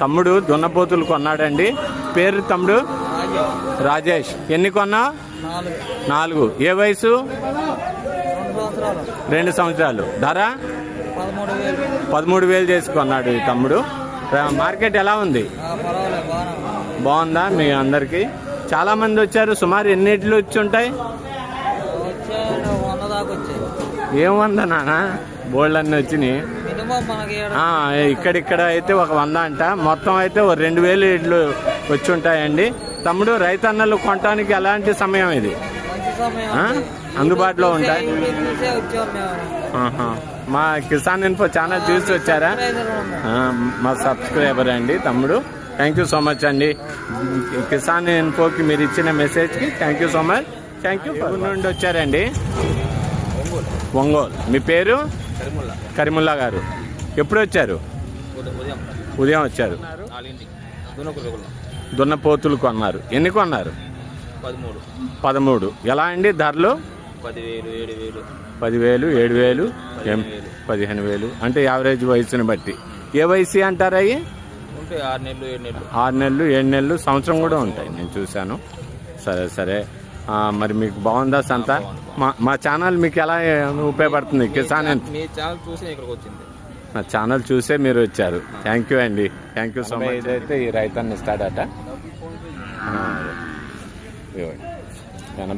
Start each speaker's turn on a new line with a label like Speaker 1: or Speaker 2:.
Speaker 1: తమ్ముడు దున్నపోతులు కొన్నాడండి. పేరు తమ్ముడు? రాజేష్. ఎన్ని కొన్నా?
Speaker 2: నాలుగు.
Speaker 1: ఏ వయసు?
Speaker 2: రెండు సంవత్సరాలు.
Speaker 1: ధర?
Speaker 2: పదమూడు వేలు
Speaker 1: పదమూడు వేలు చేసి కొన్నాడు ఈ తమ్ముడు. మార్కెట్ ఎలా ఉంది. బాగుందా మీ అందరికి? చాలా మంది వచ్చారు. సుమారు ఎన్నిట్లు వచ్చి ఉంటాయి? ఏం వంద నాన్న బోల్డ్ అన్ని వచ్చినాయి. ఇక్కడిక్కడ అయితే ఒక వంద అంట. మొత్తం అయితే ఒక రెండు వేలు ఇట్లు వచ్చి ఉంటాయండి తమ్ముడు రైతన్నలు కొనటానికి ఎలాంటి సమయం ఇది. అందుబాటులో ఉంటాయి. మా కిసాన్ ఇన్ఫో ఛానల్ చూసి వచ్చారా? మా సబ్స్క్రైబర్ అండి తమ్ముడు. థ్యాంక్ యూ సో మచ్ అండి. కిసాన్ ఇన్ఫోకి మీరు ఇచ్చిన మెసేజ్కి thank you so much thank you నుండి వచ్చారండి. ఒంగోలు. మీ పేరు? కరిముల్లా. గారు. ఎప్పుడు వచ్చారు?
Speaker 2: ఉదయం
Speaker 1: వచ్చారు. దున్నపోతులు కొన్నారు ఎన్ని కొన్నారు?
Speaker 2: పదమూడు.
Speaker 1: పదమూడు. ఎలా అండి ధరలు?
Speaker 2: పదివేలు ఏడు వేలు
Speaker 1: పదివేలు ఏడు వేలు. పదిహేను వేలు. అంటే యావరేజ్ వయసుని బట్టి. ఏ వయసు అంటారు అవి
Speaker 2: ఆరు నెలలు ఏడు నెలలు.
Speaker 1: ఆరు నెలలు ఏడు నెలలు సంవత్సరం కూడా ఉంటాయి. నేను చూశాను. సరే సరే. మరి మీకు బాగుందా సంత? మా మా ఛానల్ మీకు ఎలా ఉపయోగపడుతుంది? కిసాన్
Speaker 2: మీ ఛానల్ చూసి ఇక్కడికి వచ్చింది.
Speaker 1: నా ఛానల్ చూసే మీరు వచ్చారు. థ్యాంక్ యూ అండి. థ్యాంక్ యూ సో మచ్ ఇదైతే ఈ రైతాన్ని ఇస్తాడట. ఎనభై